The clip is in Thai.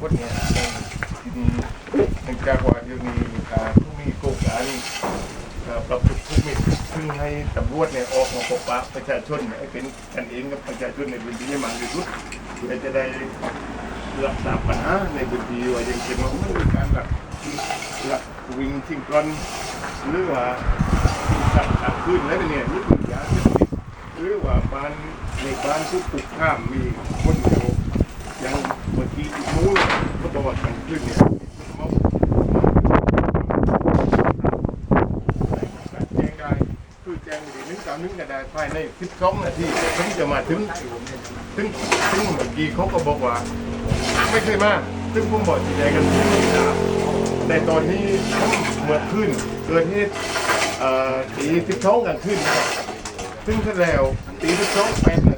คนเนี่ยที่นี่เนื่องจากว่าเดี๋ยวนี้การผู้มีโครงการปรับปรุงภูมิซึ่งให้ตำรวจเนี่ยออกมาพบปะประชาชนให้เป็นกันเองกับประชาชนในพื้นที่ให้มากที่สุดเพื่อจะได้รับทราบปัญหาในพื้นที่ว่าอย่างเช่นว่ามีการแบบลักวิ่งชิงกลอนหรือว่าสัตว์ตัดขึ้นแล้วเนี่ยนี่คือยาเสพติดหรือว่าบ้านในบ้านผู้ปลูกข้ามมีคนเดียว ยังเมื่อกี้อีกนู้นก็บอกว่ากัน ขึ้นเนี่ยคือแจ้งดีนึงสามนึงก็ได้ภายในสิบสองนาทีถึงจะมาถึงถึงถึงเมื่อกี้เขาก็บอกว่า ไม่เคยมาซึ่งผมบอกสีแดงกันที่นี่นะแต่ตอนนี้เหมื่อขึ้นเกิดเหตุตีสิบสองกันขึ้นนะซึ่งถ้าแล้วตีสิบสองแปดนาที